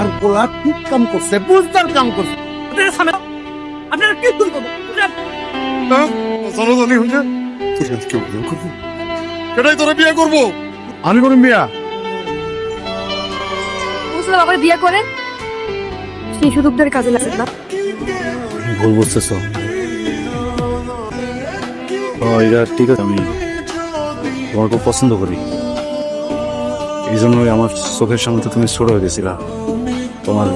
আমার পোলা ঠিক কাম করছে বুঝদার কাম করছে। আপনারা সামনে আপনারা কি করব? জনজনী হয়েছে তুই আজকে বিয়ে করব? সেটাই তোরা বিয়ে করব? আমি করুন বিয়া। বিয়ে করে। সেই কাজে লাগছে না। ভুল বুঝতেছ। এটা ঠিক আছে আমি তোমার খুব পছন্দ করি। এই জন্যই আমার চোখের সামনে তো তুমি ছোট হয়ে গেছিলা। তোমার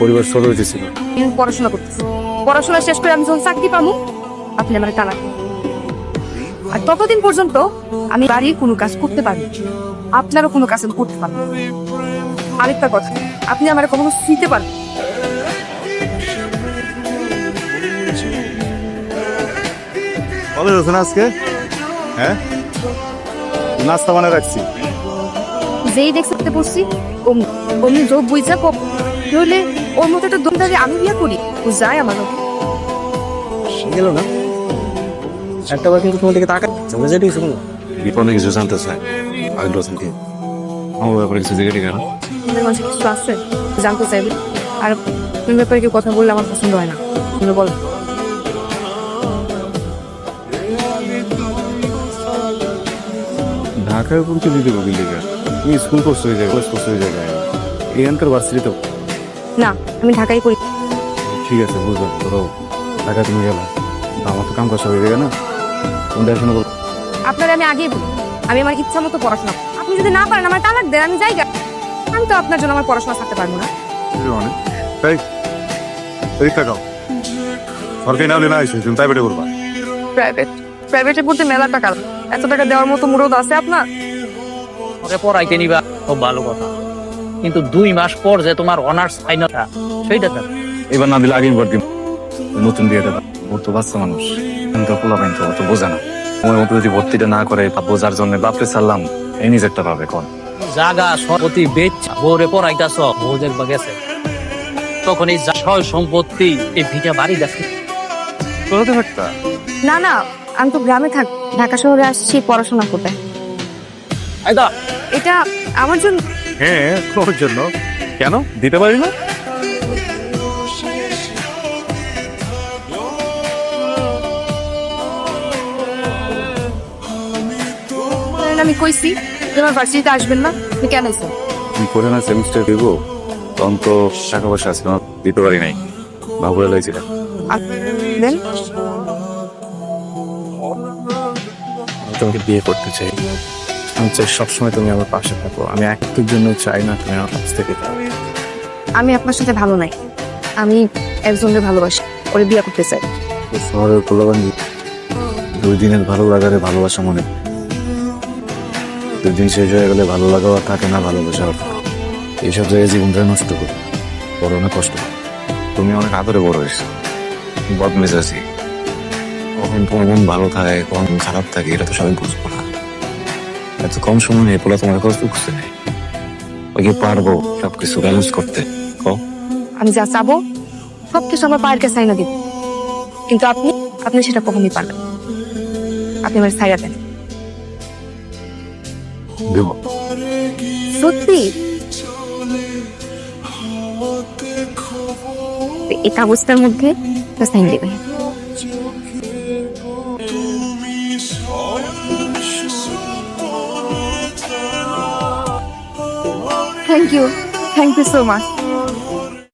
পরিবার ছোট হয়েছিল আমি পড়াশোনা করতেছি পড়াশোনা শেষ করে আমি যখন চাকরি পাবো আপনি আমার টানা আর ততদিন পর্যন্ত আমি বাড়ির কোনো কাজ করতে পারি আপনারও কোনো কাজ করতে পারব আরেকটা কথা আপনি আমার কখনো শুইতে পারেন না। আজকে? হ্যাঁ? নাস্তা বানায় রাখছি। যেই দেখতে পড়ছি অমনি অমনি যোগ বুঝা কপ হলে ওর মতো একটা দমদারি আমি বিয়ে করি। ও যায় আমার গেল না? একটা বার কিন্তু তোমার দিকে তাকা চলে যেতে কিছু না বিপণে কিছু জানতে চাই আগ্রহ থেকে আমার ব্যাপারে কিছু জিজ্ঞেস কেন কিছু আছে? জানতে চাইবে। আর তুমি ব্যাপারে কেউ কথা বললে আমার পছন্দ হয় না। তুমি বল। ঢাকায় পৌঁছে দিতে পারবি লিগা তুমি স্কুল করছ ওই জায়গায় করছ ওই জায়গায় এখানকার ভার্সিটিতে না আমি ঢাকায় করি ঠিক আছে বুঝলাম। ধরো ঢাকা তুমি গেলা। আমার তো কাম কাজ হয়ে যাবে না। তুমি দেখাশোনা করো। আপনার আমি আগেই বলি আমি আমার ইচ্ছা মতো পড়াশোনা আপনি যদি না পারেন আমার তালাক দেন আমি যাই আমি তো আপনার জন্য আমার পড়াশোনা থাকতে পারব না। মানে? তাই পরীক্ষা দাও সরকারি না হলে না এসে তুমি প্রাইভেটে করবা প্রাইভেট প্রাইভেটে পড়তে মেলা টাকা। এত টাকা দেওয়ার মতো মুরদ আছে আপনার? ওকে পড়াইতে নিবা খুব ভালো কথা। কিন্তু দুই মাস পর যে তোমার অনার্স ফাইনালটা সেইটা তো। এবার না দিলে আগেই বার দিন নতুন বিয়েটা দাও। ওর তো বাচ্চা মানুষ। কিন্তু পোলা পাইন তো অত বোঝে না। সময় মতো যদি ভর্তিটা না করে বা বোঝার জন্য বাপরে ছাড়লাম এই নিজেরটা পাবে কোন জাগা সম্পত্তি বেচ বউরে পড়াইতাছ বউ দেখবা গেছে। তখন এই সয় সম্পত্তি এই ভিটা বাড়ি দেখে। কোথাতে থাকতা? না না আমি তো গ্রামে থাক ঢাকা শহরে আসছি পড়াশোনা করতে। আইদা এটা আমার জন্য হ্যাঁ তোর জন্য। কেন? দিতে পারি না? আমি কইছি যে আমার ভার্সিটিতে আসবেন না? আপনি কেন আইছেন তুমি পড়ে না সেমিস্টার দিব। তখন তো টাকা পয়সা আছে না দিতে পারি নাই। বাবুরা লাগছিল তোমাকে বিয়ে করতে চাই। আমি চাই সবসময় তুমি আমার পাশে থাকো। আমি একটুর জন্য চাই না তুমি আমার কাছ থেকে যাও। আমি আপনার সাথে ভালো নাই। আমি একজনের ভালোবাসি ওরে বিয়ে করতে চাই। শহরের কোলাবান্দি দুই দিনের ভালো লাগারে ভালোবাসা মনে। দুই দিন শেষ হয়ে গেলে ভালো লাগাও আর থাকে না ভালোবাসা। থাকে। এইসব জায়গায় জীবনটা নষ্ট করে। বড় অনেক কষ্ট তুমি অনেক আদরে বড় হয়েছো। বদমেজাজি। কখন তোমার ভালো থাকে কখন খারাপ থাকে এটা তো সবাই বুঝব না এত কম সময় নেই পোলা তোমার বুঝতে নেই ওই কি পারব সবকিছু ব্যালেন্স করতে। আমি যা চাবো সব কিছু আমার পায়ের কাছে আইনা দিব। কিন্তু আপনি আপনি সেটা কখনই পারবেন না। আপনি আমার ছাইরা দেন। দেবো। সত্যি? এই কাগজটার মধ্যে সাইন দেবেন। thank you thank you so much